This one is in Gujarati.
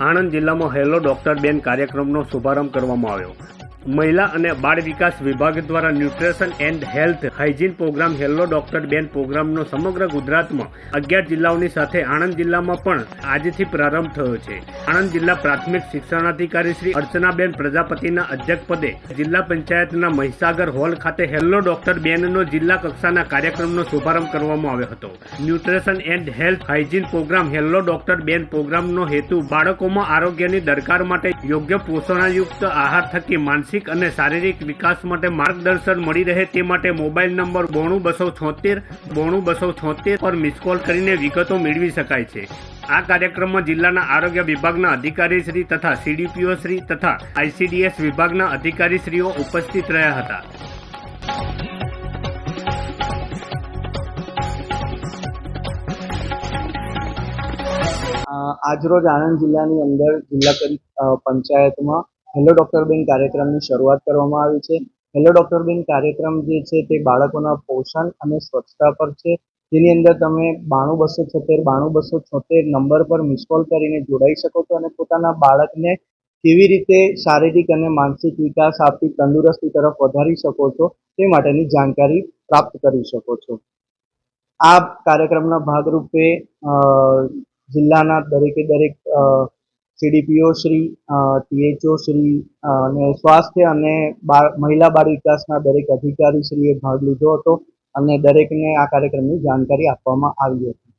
આણંદ જિલ્લામાં હેલો ડોક્ટર બેન કાર્યક્રમનો શુભારંભ કરવામાં આવ્યો. મહિલા અને બાળ વિકાસ વિભાગ દ્વારા nutrition and health hygiene program hello doctor બેન પ્રોગ્રામનો સમગ્ર ગુજરાતમાં અગિયાર જિલ્લાઓની સાથે આણંદ જિલ્લામાં પણ આજથી પ્રારંભ થયો છે. આણંદ જિલ્લા પ્રાથમિક શિક્ષણાધિકારી શ્રી અર્ચનાબેન પ્રજાપતિના અધ્યક્ષપદે જિલ્લા પંચાયતના મહીસાગર હોલ ખાતે હેલો ડોક્ટર બેનનો જિલ્લા કક્ષાના કાર્યક્રમનો શુભારંભ કરવામાં આવ્યો હતો. Nutrition and health hygiene program hello doctor બેન પ્રોગ્રામનો હેતુ બાળકોમાં આરોગ્યની દરકાર માટે યોગ્ય પોષણયુક્ત આહાર થકી માનસિક અને શારીરિક વિકાસ માટે માર્ગદર્શન મળી રહે તે માટે મોબાઈલ નંબર બોણું બસો છોતેર, બોણું બસો છોતેર પર મિસ કોલ કરીને વિગતો મેળવી શકાય છે. આ કાર્યક્રમમાં જિલ્લાના આરોગ્ય વિભાગના અધિકારી શ્રી તથા સીડીપીઓ શ્રી તથા આઈસીડીએસ વિભાગના અધિકારી શ્રીઓ ઉપસ્થિત રહ્યા હતા. આજરોજ આણંદ જિલ્લાની અંદર જિલ્લા પંચાયતમાં હેલો, ડૉક્ટર બેન કાર્યક્રમની શરૂઆત કરવામાં આવી છે. હેલો, ડૉક્ટર બેન, કાર્યક્રમ જે છે તે બાળકોના પોષણ અને સ્વચ્છતા પર છે. જેની અંદર તમે બાણું બસો છોતેર, બાણું બસો છોતેર નંબર પર મિસ કોલ કરીને જોડાઈ શકો છો અને પોતાના બાળકને કેવી રીતે શારીરિક અને માનસિક વિકાસ આપી તંદુરસ્તી તરફ વધારી શકો છો તે માટેની જાણકારી પ્રાપ્ત કરી શકો છો. આ કાર્યક્રમના ભાગરૂપે જિલ્લાના દરેકે દરેક સીડીપીઓ શ્રી ટીએચઓ શ્રી અને સ્વાસ્થ્ય અને મહિલા બાળ વિકાસના દરેક અધિકારી શ્રીએ ભાગ લીધો હતો અને દરેકને આ કાર્યક્રમની જાણકારી આપવામાં આવી હતી.